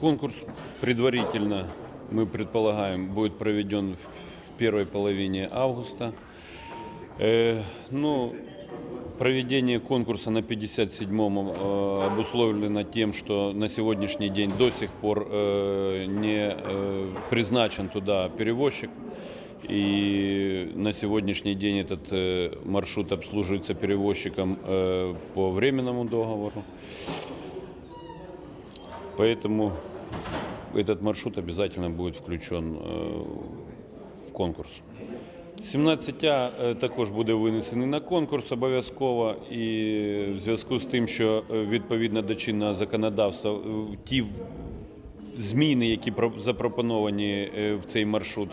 Конкурс предварительно, мы предполагаем, будет проведен в в первой половине августа. Э, ну, проведение конкурса на 57-м э, обусловлено тем, что на сегодняшний день до сих пор э, не э, призначен туда перевозчик. И на сегодняшний день этот э, маршрут обслуживается перевозчиком э, по временному договору. Поэтому этот маршрут обязательно будет включен е, в конкурс. 17А е, також буде винесений на конкурс обов'язково, і в зв'язку з тим, що е, відповідно до чинного законодавства е, ті в- зміни, які про- запропоновані е, в цей маршрут,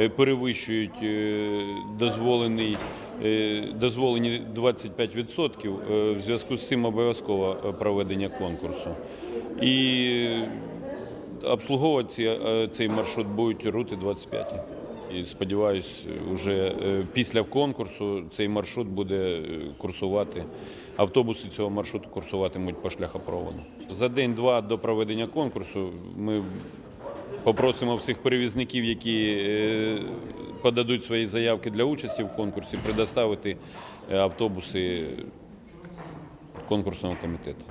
е, перевищують е, дозволений. Дозволені 25%, е, в зв'язку з цим обов'язково проведення конкурсу. І обслуговувати цей маршрут будуть рути 25. І сподіваюсь, вже е, після конкурсу цей маршрут буде е, курсувати. Автобуси цього маршруту курсуватимуть по шляхопроводу. За день-два до проведення конкурсу ми попросимо всіх перевізників, які е, подадуть свої заявки для участі в конкурсі, предоставити автобуси конкурсному комітету.